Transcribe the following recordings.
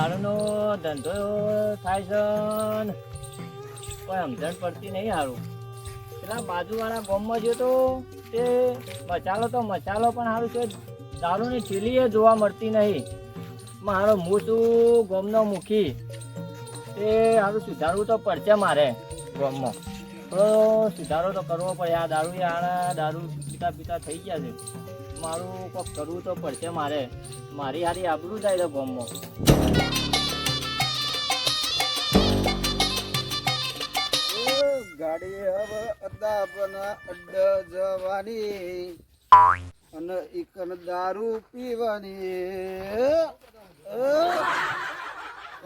દારૂનો ધંધો થાય છે કોઈ સમજણ પડતી નહીં સારું પેલા બાજુવાળા ગામમાં જો તો તે મચાલો તો મચાલો, પણ સારું છે, દારૂની ચીલીએ જોવા મળતી નહીં. મારો હું છું ગામનો મુખી તે સારું સુધારવું તો પડશે મારે ગામમાં. થોડો સુધારો તો કરવો પડે. આ દારૂ આણા દારૂ પીતા પીતા થઈ ગયા છે. મારું કોક કરવું તો પડશે મારે. મારી હારી આબરું જાય છે ગોમમાં. ગાડી હવે બના અડ્ડા જવાની અને ઇકન દારૂ પીવાની.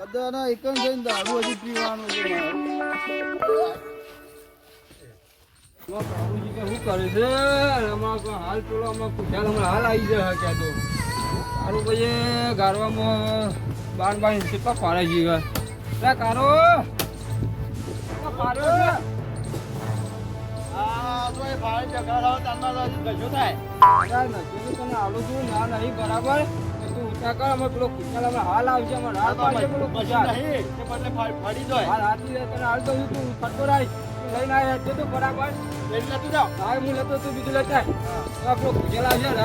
અદાના ઇકન જઈને દારૂ હજી પીવાનું છે ગારવામાં બાર બાર કેટલા પાડે છે કારો! નહીં બરાબર? તો ઊંચા કર અમે પેલો કુઠાલ હમણાં હાલ આવશે અમારે હાલ પાડશે પેલો બદલે ફાડી જાય હાલ હાલ તો તું ફટકો રાખ. લઈને આવ્યા છે તો બરાબર. લઈને નતું જાઓ. હા હું લેતો તું બીજું લેતા. આપણો આવશે ને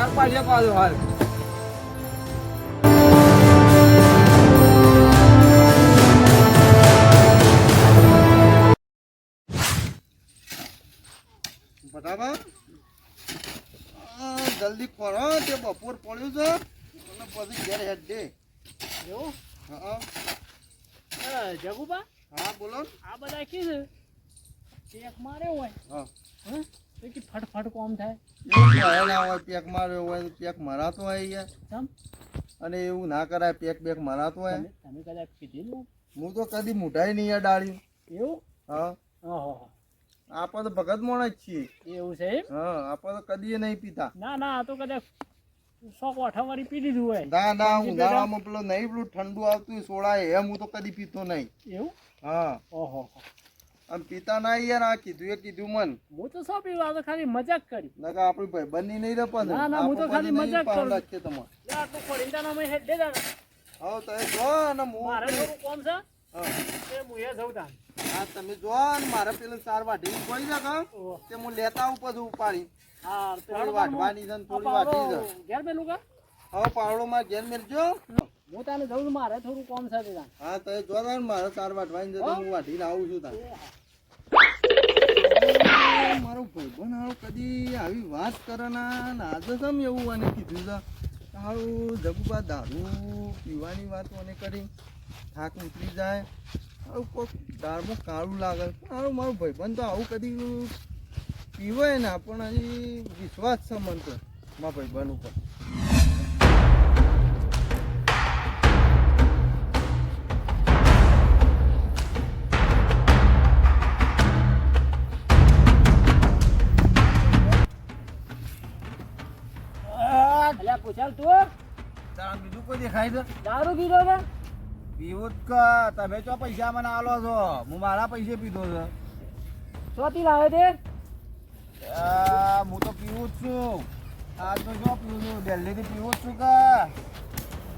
હાલ. બરાબર જલ્દી કરો તે બપોર પડ્યું છે. અને પછી ઘેર હેડ દે. એવું? હા. જગુબા? હા બોલો. આ બધા કી છે? ચેક માર્યો હોય? હા. હં? કે ફટફટ કોમ થાય. એવું ના હોય પેક માર્યો હોય પેક મરાતો હોય યાર અને એવું ના કરાય પેક બેક મરાતો હોય. તમે કદાચ કીધેલું હું તો કદી મુઢાઈ નહીં યાર ડાળી એવું? હા. હા આપણે તો ભગત મોણ જ છીએ. એવું છે હા આપણે તો કદી નહીં પીતા. ના ના આ તો કદાચ પી હોય. ના ના ઉનાળામાં પેલો નહીં પેલું ઠંડુ આવતું સોડાય એમ હું તો કદી પીતો નહીં. એવું? હા. ઓહો આમ પીતા ના યાર આ કીધું એ કીધું મન. હું તો શું પીવા તો ખાલી મજાક કરી. નકા આપણી ભાઈ બની નહીં રપા ના, ના, હું તો ખાલી મજાક કરું. રાખીએ તમારે. લે, આટલું પડીંદાના મેં હેડ દે. હા તો એ જો ને હું મારે થોડું કોમ છે? એ હું એ જઉં તાન. હા તમે જો ને મારે પેલું સાર વાઢી કોઈ છે કાં તે હું લેતા આવું પછી ઉપાડી. હા, થોડી વાઢવાની છે થોડી વાઢી છે. ઘેર પેલું કા? હવે પાવડો માં ઘેર મેળજો હું તને જઉં મારે થોડું કોમ છે હા તો એ જો ને મારે સાર વાઢવાની છે હું. વાઢીને આવું છું તાર. મારો ભાઈબંધ હારો કદી આવી વાત કરે ના આજે કેમ એવું મને કીધું છે. સારું જગુબા દારૂ પીવાની વાત મને કરી. થાક ઉતરી જાય. સારું કોઈક દાળમાં કાળું લાગે. હારું, મારો ભાઈબંધ તો આવું કદી પીવાય ને, પણ હજી વિશ્વાસ છે મને તો મારા ભાઈબંધ ઉપર. કોઈ દેખાય દારૂ પીધો ને પીવું જ કા. તમે ચો પૈસા મને આલો છો? હું મારા પૈસે પીધો છે. ચોથી લાવે તે? આ, હું તો પીવું જ છું. આજ તો જો પીવું છું? દિલ્હીથી પીવું જ છું કા?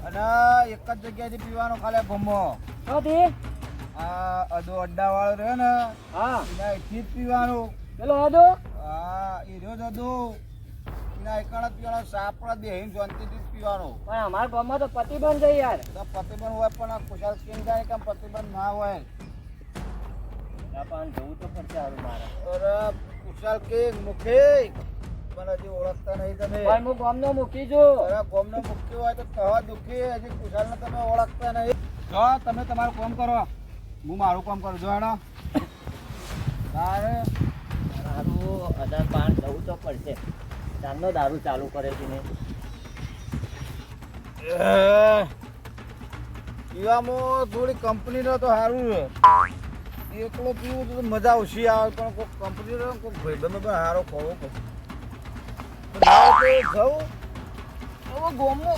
અને એક જ જગ્યાએથી પીવાનો ખાલી ભમો. ચોથી આ અડો અડ્ડા વાળો રહ્યો ને હા. એના જ પીવાનું. પેલો અડો આ એ રહ્યો જ અડો એના એકણ જ પીવાનો સાપડા બેહીને શાંતિથી પીવાનો. પણ અમારા ગામમાં તો પ્રતિબંધ છે યાર. તો પ્રતિબંધ હોય પણ આ ખુશાલ સ્કીમ જાય કે પ્રતિબંધ ના હોય? પણ જવું તો પડશે હારું મારે. અરે ખુશાલ કે મુખે મને હજી ઓળખતા નહીં તમે. પણ હું ગામનો મૂકી છું. અરે કોમને મુક્તિ હોય તો કહો દુખી હજી ખુશાલને તમે ઓળખતા નહીં. જો તમે તમારું કામ કરો. હું મારું કામ કરું. જો હેડો. તારે દારૂ અઢાર પાંચ જવું તો પડશે. ચાંદનો દારૂ ચાલુ કરે છે ને. પીવામાં થોડી કંપનીનો તો સારું છે. એકલો પીવું તો મજા ઓછી આવે, પણ કોઈ કંપનીનો કોઈ ભાઈબંધો પણ સારો ખોવો હવે ગોમો.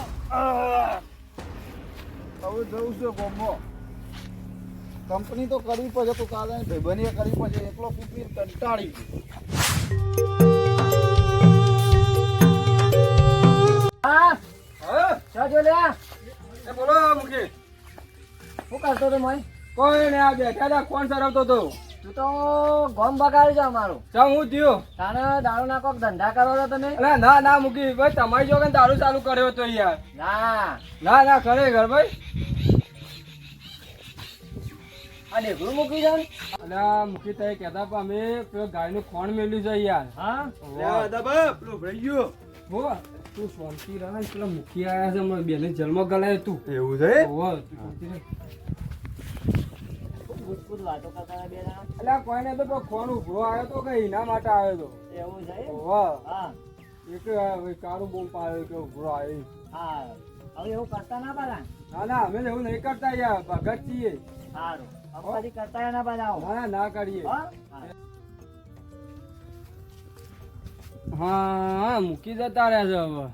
હવે જવું છે ગોમો. કંપની તો કરવી પડશે તો કાલે ભાઈબંધીએ કરવી પડે. એકલો પીપી કંટાળી લ્યા એ બોલો મુખી. શું કરતો તો મોય કોઈ ને આ બેઠા હતા કોણ સરવતો તો તું તો ગોમ બગાડી છે અમારું ચમ હું થયો. તારે દારૂ ના કોક ધંધા કરો છો તમે? અરે ના ના મૂકી ભાઈ તમારી જોડે દારૂ ચાલુ કર્યો તો યાર. ના. ના ના ખરેખર ભાઈ. આ ઢેકડું મૂકી જાવ અને મૂકી તઈ કહેતા પણ અમે પેલો ગાયનું ખોણ મેલ્યું છે યાર. હા? હો તું શાંતિ રહે. ને પેલા મુખી આવ્યા છે મારી બેને જન્મ ગલાય તું. એવું છે તો પેલો ઉભરો આવ્યો તો કે એના માટે આવ્યો તો? એવું છે? હા. એક કાળું બોમ પાડ્યો કે ઉભરો આવ્યો હા. હવે એવું કરતા ના પાડા? ના ના અમે એવું નહીં કરતા યાર ભગત છીએ. સારું. કરતા ના પાડા ના ના ના કરીએ. હા, મૂકી જતા રહ્યા છે હવે.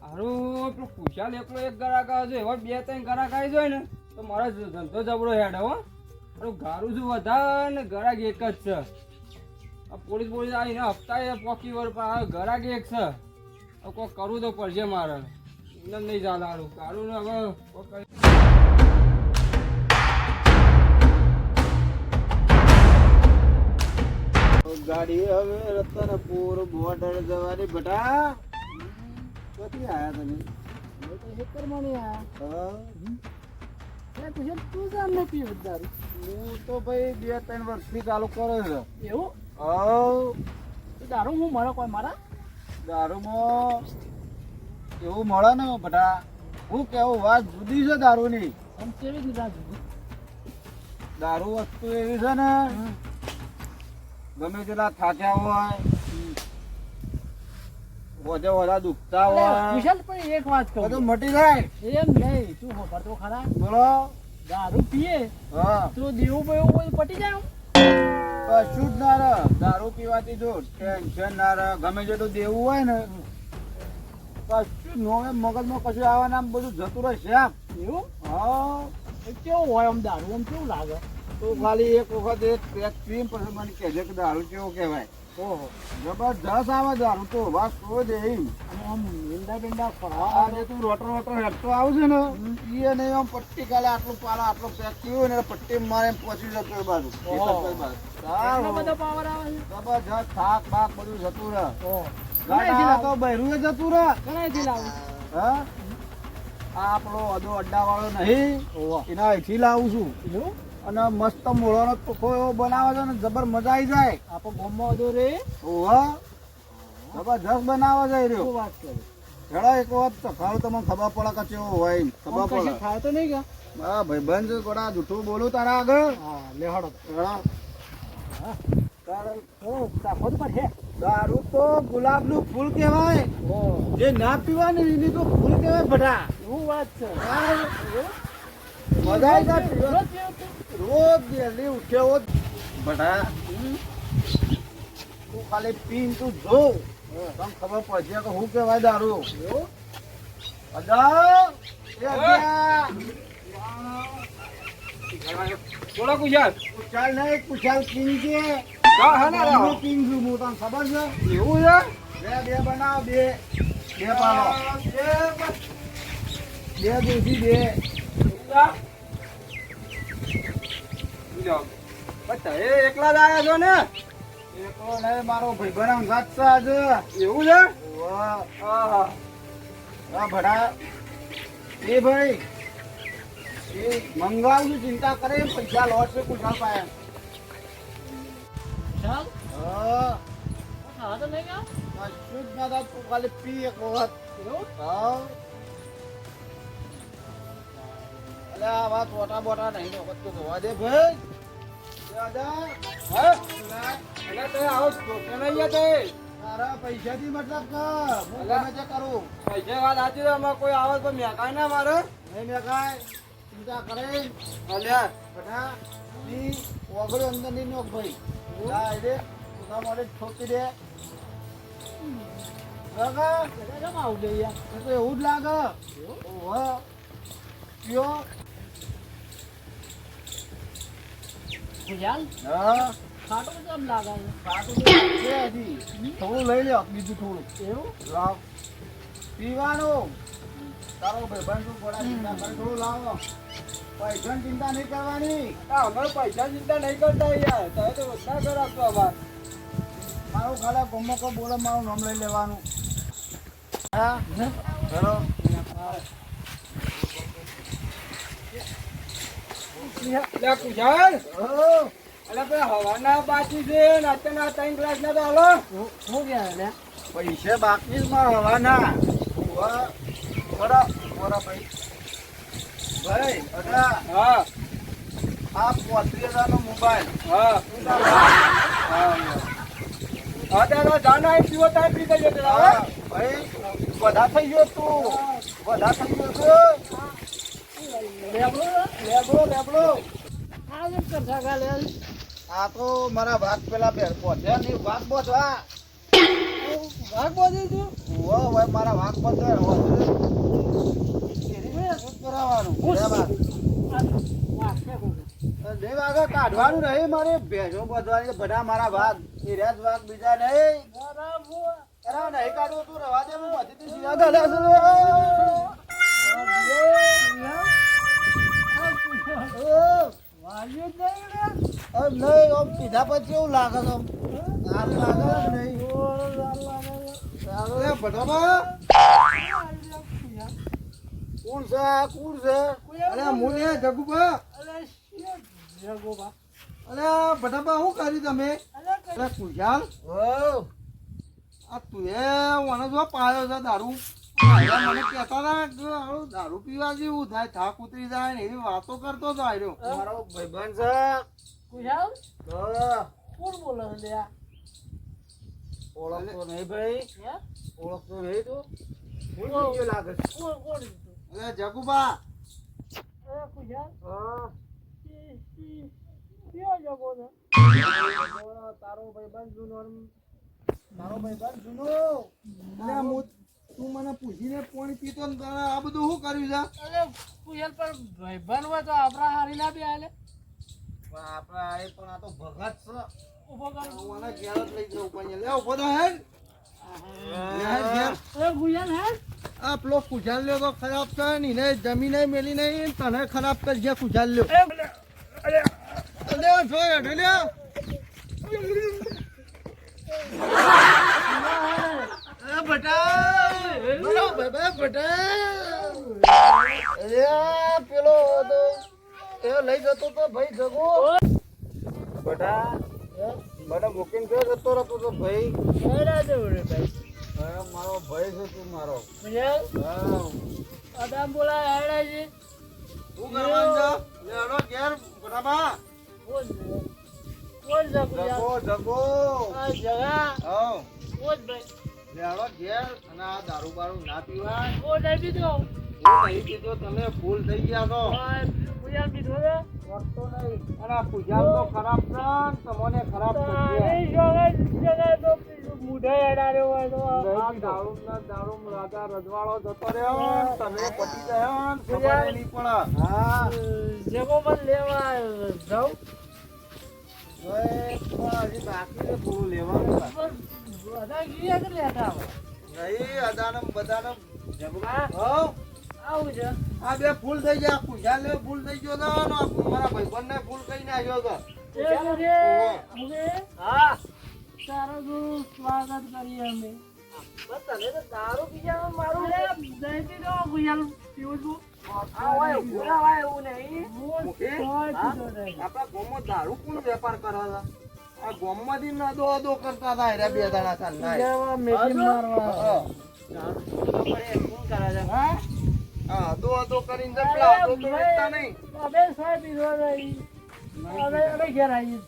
સારું પેલું ખુશાલ એકલો એક ગરાક આવે છે, એવા બે ત્રણ ગરાક આવી જાય ને, તો મારો ધંધો જબરો હેડ, હો. મારું ગારું છું વધારે ને ગરાક એક જ છે. આ પોલીસ પોલીસ આવીને હપ્તા પોકી વર પણ આ ગરાક એક છે. કોઈ કરવું તો પડશે મારે. એમને નહીં ચાલે હારું ગારું ને હવે ગાડી હવે રતનપુર બોર્ડર જવાની. બટા ક્યાંથી આયા તમે? હા? હું તો ભાઈ બે ત્રણ વર્ષથી ચાલુ કરે છે. એવું? હવ દારૂ હું મળે કોઈ મારા? દારૂમાં એવું મળે ને બટા. હું કેવું વાત જુદી છે દારૂની. કેવી રીતે જુદી? દારૂ વસ્તુ એવી છે ને ગમે તેટલા થાક્યા હોય વધે વધા દુખતા હોય વિશાલ પણ એક વાત કહું. બધું મટી જાય. એમ નહીં તું ખબર ખરા. બોલો. દારૂ પીએ હા. તો દેવું બેવું કોઈ પટી જાય. કશું જ ના રહે. દારૂ પીવાથી જો ટેન્શન ના રહે. ગમે જેટલું દેવું હોય ને. કશું નો ન હોય. મગજમાં કશું આવે ને આમ બધું જતું રહેશે આમ એવું? હા. કેવું હોય આમ દારૂ? આમ કેવું લાગે? તો ખાલી એક વખત એક પેક પીને પછી મને કહેજે કે દારૂ કેવો કહેવાય. ઓહો. જબરજસ્ત આવે દારૂ તો વાસ તો જ એમ આમ ઈંડા બિંડા ફરવા આજે તું રોટર રોટર હેઠતો આવશે ને? એ નહીં આમ પટ્ટી કાલે આટલું પાલા આટલો પેક થયું ને પટ્ટી મારે પહોંચી જતો એ બાજુ. બધો પાવર આવે જબરજસ્ત થાક બાક બધું જતું રહે. ઓહો. તો બૈરું એ જતું રહે. ઘણાથી લાવું હા? આ આપણો અડો અડ્ડા વાળો નહીં એના અહીંથી લાવું છું. અને મસ્ત મોળાનો ટોખો એવો બનાવે છે ને જબર મજા આવી જાય. આપો ગોમો દો રે. ઓહો. જબરજસ્ત બનાવે છે રે રહ્યો. શું વાત કરે? હેડો એક વખત ચખાડો તમને ખબર પડે કે ચેવો હોય. ખબર પડે. થાય તો નહીં કે હા ભાઈ બંધ ગોડા જૂઠું બોલું તારા આગળ? હા લે હળો હેડો. તારે તો પર હે. દારૂ તો ગુલાબનું ફૂલ કહેવાય. ઓ જે ના પીવાની એની તો ફૂલ કહેવાય બધા. શું વાત છે? મજા આવી જાય રોજ વહેલી ઉઠ્યો હોત તું ખાલી પીન તું જો. તને ખબર પડશે કે શું કહેવાય દારૂ. બોલો કુશાલ. કુશાલ નહીં કુશાલ પીન છે. હા હા ના હું રાહો. કિંગ છું હું તને ખબર છે? એવું છે? બે બે બનાવ બે. બે પાલો બે દેશી બે. તમે એકલા જ આવ્યા છો ને? એકલો નહીં મારો ભાઈબંધ છે આજે. એવું છે? હા ભડા. એ ભાઈ એ મંગાવશું ચિંતા કરે પૈસા લોટ છે કુશાલ પાસે. ચાલ હા. તો નહીં ગયા કશું જ ના તું ખાલી પી એક વખત. હા. અલે આ વાત બોટા નહીં તો તો જોવા દે ભાઈ. એટલે પૈસાથી મતલબ કરું. પૈસા વાત સાચી કોઈ આવે તો મેકાય ના મારે. નહીં મેં કાંઈ ચિંતા કરે અલ્યા બધા ની ઓગળી અંદરની નોક ભાઈ. હા એટલે પોતા માટે ઠોકી દે. કાકા કેમ આવું જોઈએ? યાર તો એવું જ લાગે. ઓહો. ખુશાલ હા. ખાટું કેમ લાગે? ખાટું છે હજી. થોડું લઈ લ્યો બીજું થોડું. એવું? લાવ. પીવાનું. તારો ભાઈબંધ થોડા ચિંતા કરે થોડું લાવો. પૈસાની ચિંતા નહીં કરવાની. આ અમારે પૈસા ચિંતા નહીં કરતા યાર. તમે તો ઓછા કર આપતો અમાર. મારું ખાલી ગમો કો બોલે મારું નામ લઈ લેવાનું. હા? ચલો લે અલે બે હવાના બાકી છે ને ત્રણ ગ્લાસ ના તો હાલો. હું ગયા લે પૈસે બાકી માં હવાના. ઊભા. બરા બરા ભાઈ. ભાઈ અગા હા. આ પોત્રીસ હજારનો મોબાઈલ. હા. હા દાદા જાના એક પીવો તાઈ પી ગયો ભાઈ બધા થઈ ગયો તું. બધા થઈ ગયો લેબડો આ તો મારા ભાગ પેલા બેર પહોંચ્યા નહીં ભાગ બોધવા ભાગ બોધી તું? ઓ હવે મારા ભાગ કાઢવાનું નહીં મારે ભેંસો બધવાની બધા મારા ભાગ. એ જ ભાગ બીજા નહીં. નહીં કાઢવું તું રવા દે હું નહીં આમ પીધા પછી એવું લાગે તો લાગે નહીં અરે ભટાભા કોણ છે કોણ છે અરે મુનિયા જગુભા અરે આ ભટાભા શું કર્યું તમે? અરે કુશાલ આ તું એ મને જો પાયો દારૂ. મને કહેતા હતા આવું દારૂ પીવા જેવું થાય થાક ઉતરી જાય ને એવી વાતો કરતો હતો આર્યો મારો ભાઈબંધ છે. હા. ઓળખતો નહીં ભાઈ. ઓળખતો નહીં તું. ભૂલી ગયો લાગે છે. અરે જગુબા. હા. તારો ભાઈબંધ જૂનો મારો ભાઈબંધ જૂનો. પાણી ને આ બધું શું કર્યું છે? પણ આપણે એ પણ આ તો ભગત છે. હું આને ઘેર જ લઈ જવું પણ લે ઊભો થા હેડ આ પેલો કુજાલ લ્યો તો ખરાબ છે ને એને જમીને મેલી નહીં તને ખરાબ કરી કુજાલ લ્યો. અરે જો હેઠે લ્યો. બટા બાબા પેલો તો એ લઈ જતો તો ભાઈ જગો. બટા મને બુકિંગ કયો જતો રહેતો તો ભાઈ? હા, મારો ભાઈ છે તું મારો. અદામ બોલા હેડા છે. શું કરવાનું છે લેડો ઘેર બરાબા કોણ જગો જગો. આ જગા? હા. કોણ ભાઈ? લેડો ઘેર અને આ દારૂ બારૂ ના નહીં પીધો નહીં કીધું તમે ફૂલ થઈ ગયા છો. આ પીધો છે વધતો નહીં. અને આ પૂજા તો ખરાબ તમને મૂઢે હેડાડ્યો હોય તો. આ દારૂ ના દારૂ રાજા રજવાડો જતો રહ્યો તમે પટી ગયા ને નહીં હા. મને લેવા જાઉં. બાકી પૂરું લેવાનું પણ બધા ગયા કે લેતા આવે નહીં અદાનમ બદાનમ. જગા હઉ. આવું છે. આ બે ફૂલ થઈ ગયા. પૂજા લે ફૂલ થઈ ગયો તો મારા ભાઈબંધ ને ફૂલ કઈ નાખ્યો તો. એ મુકે મુકે હા. તારું તો સ્વાગત કરીએ અમે. તને તો દારૂ મારું પીવું છું. નહીં. આપણા ગામમાં દારૂ કોણ વેપાર કરવા છે આ ગામમાંથી ના દો દો કરતા હતા એરા બે દાડા ચાલ પીજામાં મારવા. હા. હા દો દો કરીને તો તો વેચતા નહીં. અબે સાહેબ પીધો નહીં અબે અબે ઘેર આવી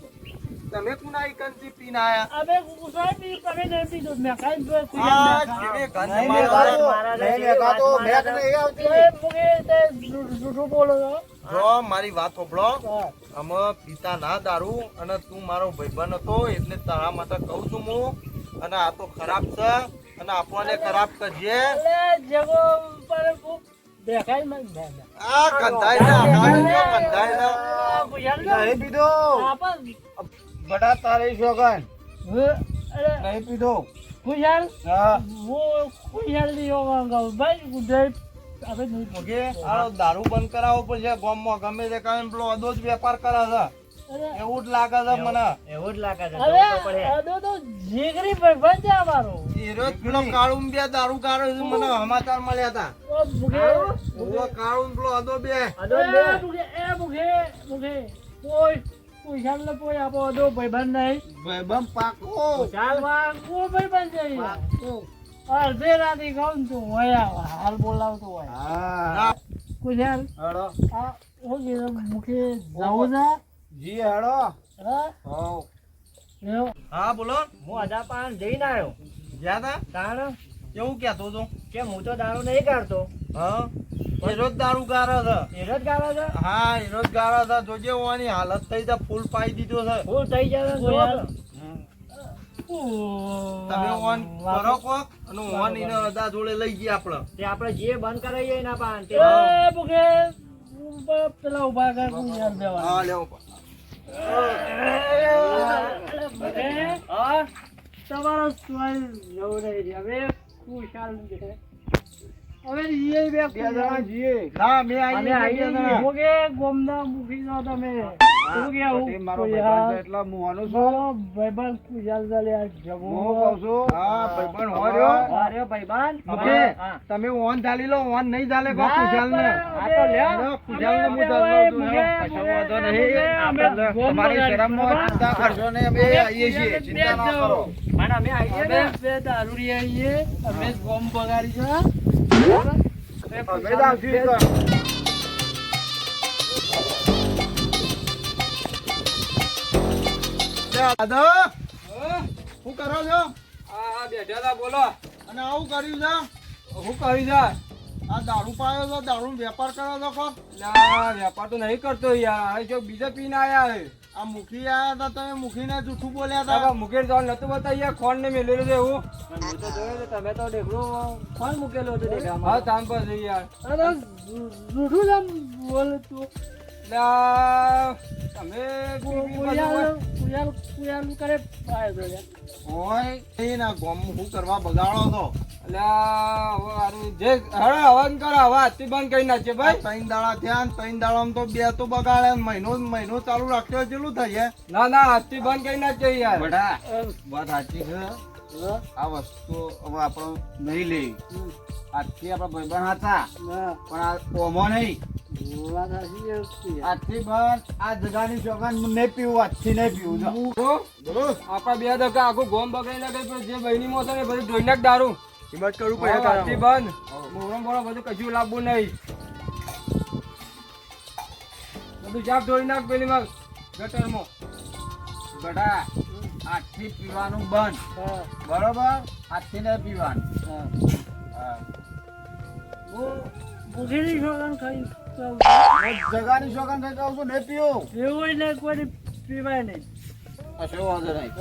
તમે કુના કંથી પીના આયા? અબે સાહેબ પી તમે નહીં પીધો મેં કાંઈ જો આ જીવે ગંધ મારવાનો. નહીં લેગાતો, મેક નહીં આવતી. મુગે તે જૂઠું બોલો જો મારી વાત સાંભળો અમે પિતા ના દારૂ અને તું મારો ભાઈબંધ હતો એટલે તારા માટે કહું છું હું. અને આ તો ખરાબ છે. અને આપણને ખરાબ કરજે તારે ભાઈ દારૂ બંધ કરાવવો પડશે. ગામમાં ગમે તે કારણે પેલો અદો જ વેપાર કરે છે. એવું જ લાગે છે મને. એવું જ લાગે છે. જીગરી પર બંધ અમારો. જીરો પેલો કાળું બે દારૂ કારો મને સમાચાર મળ્યા હતા. ઓલો કાળું પેલો અદો બે. અદો બે. એ મુખે મુખે કોઈ પૂછાલ ને કોઈ આપો અદો ભાઈબંધ અડધે રાતે ને તું હોય હાલ બોલાવતો હોય. હા. કુશાલ હેડો. આ હું કીધું મુખે જવું છે જી હેડો. હા? હા બોલો. હું અદા પાન જઈને આવ્યો જ્યાં તા? તાણ? કેવું કહેતો તું? કે હું તો દારૂ નહીં કાઢતો. હા? હીરો જ દારૂ ગારે છે. એ છે? હા હીરો જ ગારે છે. જોજે ઓની હાલત થઈ છે. ફૂલ પાઈ દીધો છે. ફૂલ થઈ. જોયા તમે ઓન કરો કોક અને ઓન ઈને અદા જોડે લઈ ગયા આપણે તે આપણે જે બંધ કરાવીએ એના પાન તે એ પેલા ઊભા કર કુશાલ દેવા હા લેવો તમારો સ્વાલ જવું નહીં હવે ખુશાલ છે હવે એ બે ખુશાલ ના મેં અમે આવીએ આવીએ બે છીએ. જણા. મુકે ગોમના મુખી છો તમે શું કેવું ખુશાલ એટલે હું આનું મારો ભાઈબંધ ખુશાલ ચાલે આ જગો હા ભાઈબંધ હોર્યો. અરે ભાઈબંધ હા. તમે ઓન ચાલી લો ઓન નહીં ચાલે કો ના, ખુશાલ ને. આ તો લ્યો. લ્યો, ખુશાલને હું અમે ચાલવા દઉં, કશો વાંધો નહીં. તમારી શરમમાં બરાબર? ચિંતા કરશો નહીં. અમે આવીએ છીએ. ચિંતા ના કરો. પણ અમે અમે ને બે દારૂડી આવીએ અમે જ ગોમ બગાડી છે જ. શું કરો છો આ બેઠા હતા બોલો અને આવું કર્યું છે શું કરી જા આ દારૂ પાયો છો દારૂ વેપાર કરો છો કોક લા, વેપાર તો નહીં કરતો યાર જો બીજા પીને આયા હે. આ મુખી આયા હતા તમે મુખીને જૂઠું બોલ્યા હતા. હતા મુખી જવાનું નતું બતાવી યાર ખોણ ને મેલેલું છે એવું. હું તો જોયો તમે તો ઢેકડું કોણ મૂકેલું હતું ઢેકડામાં? હા તાન પર જઈ યાર. અરે જૂઠું જેમ બોલે તું. તમે કુયાલ કુયાલ કુયાલ કરે તો. હોય એ ના ગોમ હું કરવા બગાડો હવે જે હવે તો. બે તો બગાડે મહિનો મહિનો ચાલુ રાખ્યો કેટલું થશે ના ના આજથી બંધ કરી નાખજે યાર. બટા વાત સાચી આ વસ્તુ હવે આપણે નહીં લેવી આજથી આપણા ભાઈબંધ હતા પણ આ ઓમો નહીં. આજથી બંધ. આ જગાની ચોકાન નહીં પીવું આજથી નહીં પીવું તો આપણા બે ધક્કા આખું ગોમ બગાડી નાખે જે બહેની મોસો ને એ બધું ધોઈ નાખ દારૂ. હિંમત કરવું હવે આજથી બંધ. મોરમ બોલો બધું કશું લાવવું નહીં. બધું જાપ ધોઈ નાખ પેલી માં ગટરમાં. બટા આજથી પીવાનું બંધ. બરોબર? આજથી નહીં પીવાનું. હા. હા. હું ભૂખેલી છોકરાને ખાઈ જગાની ચોકાન ખાઈ કહું છું નહીં પીવું. એવું નહીં કોઈ પીવાય નહીં. કશો વાંધો નહીં.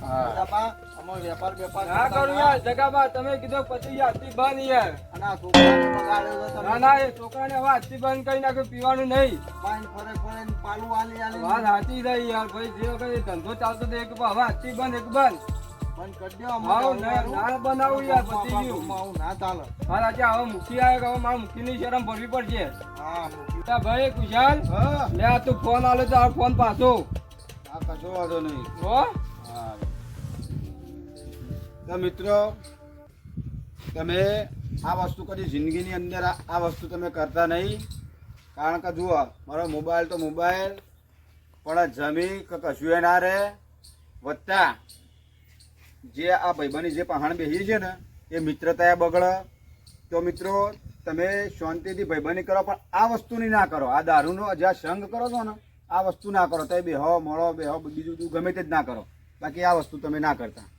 વેપાર વેપાર ના કરું યાર જગાબા તમે કીધું પછી આજથી બંધ યાર. અને આ છોકરાને બગાડ્યો છે તમે. ના ના એ છોકરાને હવે આજથી બંધ કરી નાખ્યું પીવાનું નહીં. પાઈન ફરે ફરે પાલું આલી આલી. વાત સાચી થઈ યાર ભાઈ જે વખત ધંધો ચાલતો હતો એક હવે બંધ એક બંધ. બંધ કરી દો ના બનાવું યાર પતી ગયું. ના ચાલે. આજે હવે મૂકી આવે કે હવે મારે મૂકીની શરમ ભરવી પડશે. હા ભાઈ કુશાલ. હા. લે આ તું ફોન આલો તો આ ફોન પાછો. આ કશો વાંધો નહીં. હા? તો મિત્રો, તમે આ વસ્તુ કદી જિંદગીની અંદર આ વસ્તુ તમે કરતા નહીં. કારણ કે જુઓ, મારો મોબાઈલ તો મોબાઈલ, પણ જમી કે કશું ના રહે. વત્તા જે આ ભાઈબંધની જે પહાણ બેસી છે ને, એ મિત્રતા બગડે. તો મિત્રો, તમે શાંતિથી ભાઈબંધી કરો, પણ આ વસ્તુની ના કરો. આ દારૂનો જે આ સંગ કરો છો ને, આ વસ્તુ ના કરો. તો બેહો, મળો, બેહો, બીજું ગમે તે જ ના કરો. બાકી આ વસ્તુ તમે ના કરતા.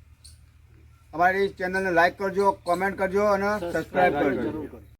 અમારી ચેનલને લાઈક કરજો કોમેન્ટ કરજો અને સબસ્ક્રાઈબ કરજો.